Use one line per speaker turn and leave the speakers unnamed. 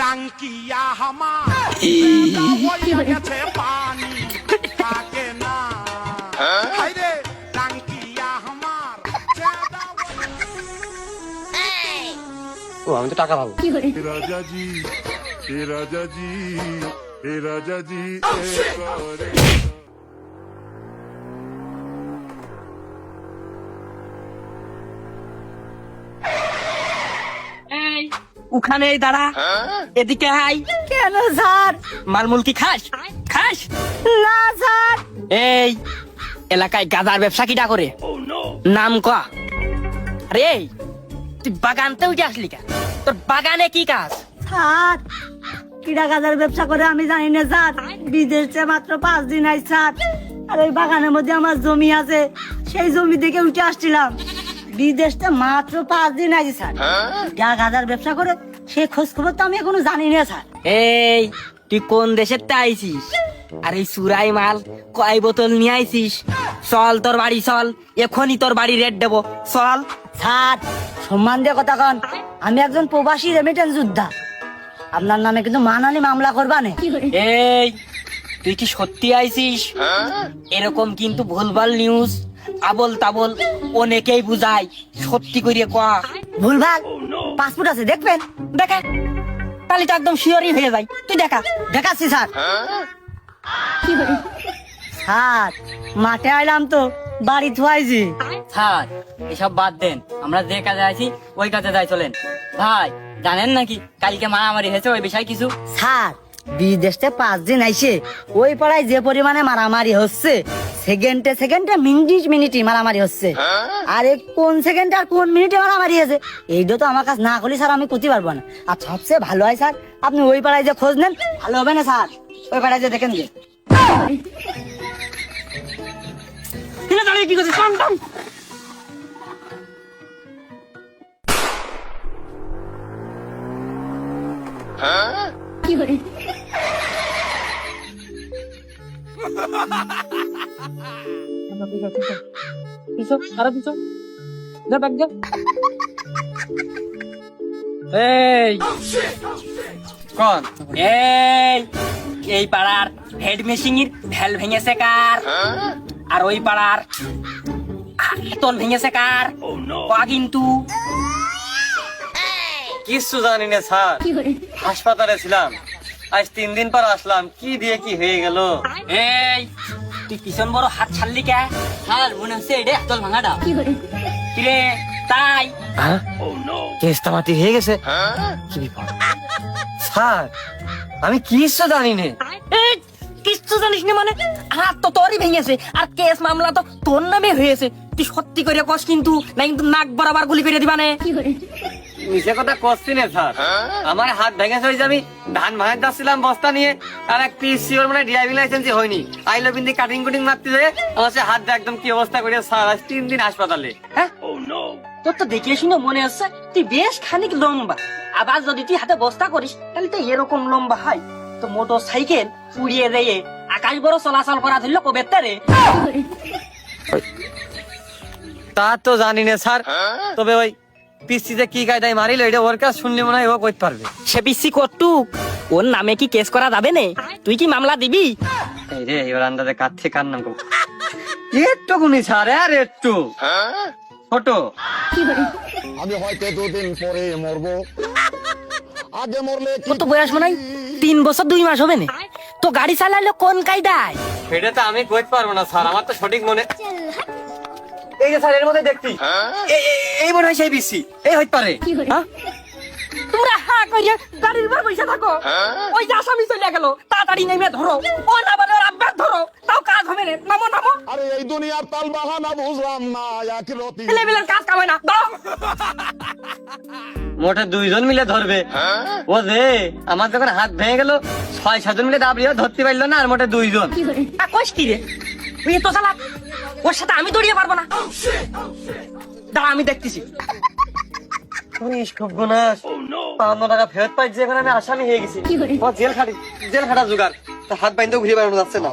টাঙ্কি আমার গেছে পানি। থাকে না। হাইরে টাঙ্কি আমার
ও আমি তো টাকা পাবো
রাজাজি হে রাজাজি হে
রাজাজি ওখানে দাঁড়া। এদিকে আই
কেন স্যার?
মালমুল কি খাস? খাস?
না স্যার।
এই এলাকায় গাদার ব্যবসা কিটা করে? নাম ক। আরে তুই বাগানতে উঠে আসলি কা তোর বাগানে কি কাজ?
স্যার কিরা গাজার ব্যবসা করে আমি জানি না স্যার। বিদেশে মাত্র পাঁচ দিন আই স্যার। আর ওই বাগানের মধ্যে আমার জমি আছে সেই জমি থেকে উঠে আসছিলাম। বিদেশটা মাত্র পাঁচ দিন আইছি স্যার। যা গাজার ব্যবসা করে সে খোঁজ খবর তো আমি এখনও জানি না স্যার।
এই তুই কোন দেশের তে আইছিস? আর এই সুরাই মাল কয় বোতল নিয়ে আইছিস? চল তোর বাড়ি চল। এখনই তোর বাড়ি রেট দেবো। চল।
স্যার সম্মান দিয়ে কথা কন। আমি একজন প্রবাসী রেমিটেন্স যোদ্ধা। আপনার নামে কিন্তু মানানি মামলা করবা নে।
এই তুই কি সত্যি আইছিস? এরকম কিন্তু ভুলভাল নিউজ আবল তাবল অনেকেই বুঝায় সত্যি করিয়ে কয়া
ভুলভাল পাসপোর্ট আছে দেখবেন?
দেখা। তাহলে তো একদম শিওরই হয়ে যায়। তুই দেখা
দেখাচ্ছি স্যার। স্যার মাঠে আইলাম তো বাড়ি থুয়াইছি
স্যার এসব বাদ দেন আমরা যে কাজে আছি ওই কাজে যাই চলেন। ভাই জানেন নাকি কালকে মারামারি হয়েছে ওই বিষয় কিছু?
স্যার বিদেশে পাঁচ দিন আইসে ওই পাড়ায় যে পরিমাণে মারামারি হচ্ছে সেকেন্ডে সেকেন্ডে মিনিট মিনিটে মারামারি হচ্ছে আরে কোন সেকেন্ডে আর কোন মিনিটে মারামারি হয়েছে এইটা তো আমার কাছে না করলে স্যার আমি করতে পারব না আর সবচেয়ে ভালো হয় স্যার আপনি ওই পাড়ায় যে খোঁজ নেন ভালো হবে না স্যার ওই পাড়ায় যে দেখেন যে
কি করছিস পিছো আরে পিছো যা ব্যাগ যা এই।
কোন?
এই এই পাড়ার হেড মেশিং এর ভ্যাল ভেঙেছে কার? আর ওই পাড়ার তল ভেঙেছে কার? কয়া কিন্তু?
কিচ্ছু জানি না স্যার। হাসপাতালে ছিলাম। আজ তিন দিন পর আসলাম। কি দিয়ে কি হয়ে গেল?
এই তুই পিছন বড় হাত ছাড়লি কে?
মনে হচ্ছে এটা একদল ভাঙাটা।
কিরে? তাই?
কেসটা মাটি হয়ে গেছে। কি বিপদ? স্যার আমি কিচ্ছু জানি না।
এই, কিচ্ছু জানিস না মানে? হাত তো তোরই ভেঙেছে আর কেস মামলা তো তোর নামে হয়েছে। তুই সত্যি করে কস কিন্তু না কিন্তু নাক বরাবর গুলি করে দিবানে
মিশে কথা করছি না স্যার। আমার হাত ভেঙেছে হয়েছে আমি ধান ভাঙার যাচ্ছিলাম বস্তা নিয়ে আর এক পিস সিওর মানে ড্রাইভিং লাইসেন্স হয়নি। আইলো বিন্দি কাটিং কুটিং মারতে যায় আমার সে হাতটা একদম কি অবস্থা করে স্যার আজ তিন দিন হাসপাতালে।
হ্যাঁ? তোর তো দেখে শুনে মনে হচ্ছে তুই বেশ খানিক লম্বা। আবার যদি তুই হাতে বস্তা করিস তাহলে তো এরকম লম্বা হয়। তো মোটর সাইকেল উড়িয়ে দিয়ে আকাশ বড় চলাচল করা ধরলো কবে তারে?
তা তো জানি না স্যার। তবে ওই পিসিতে কি কায়দায় মারিল এটা ওর কাছে শুনলে মনে হয় ও করতে পারবে।
সে পিসি কটুক ওর নামে কি কেস করা যাবে না? তুই কি মামলা দিবি?
এই রে এবার আন্দাজে থেকে কার নাম করব একটু গুনি স্যার আর একটু? ছোট।
আমি হয়তো দুদিন পরে মরবো। আগে মরলে কি
তো বয়স মনে তিন বছর দুই মাস হবে না। তো গাড়ি চালাইলো কোন কায়দায়?
সেটা তো আমি কইতে পারব না স্যার আমার তো সঠিক মনে এই যে স্যার এর মধ্যে দেখছি এই- এই- মনে হয় সেই বিসি। এই হইতে পারে। হ্যাঁ?
তোমরা হা কইরে গাড়ির উপর বসে থাকো। ওই যে আসামি চলে গেল তাড়াতাড়ি নেমে ধরো। ও না বলে ওর আব্বাস ধরো। তাও কাজ হবে না। নামো নামো।
আরে এই দুনিয়ার তাল বাহানা বুঝলাম না একরতি
লেভেলের কাজ কামে না। দাও।
মোটে দুইজন মিলে ধরবে। ও যে আমার যখন হাত ভেঙে গেল ছয় সাতজন মিলে দাবড়িয়ে ধরতে পারল না আর মোটে দুইজন।
কইস কি রে? তো চালা ওর সাথে আমি দৌড়িয়ে পারব না। দাঁড়া আমি দেখতেছি।
খুব গুনাস পাঁচশো টাকা ফেরত পাই যে আমি আসামি হয়ে গেছি। জেল খাটি জেল খাটা জোগাড়। হাত বাইন্দেও ঘুরে বেড়ানো যাচ্ছে
না?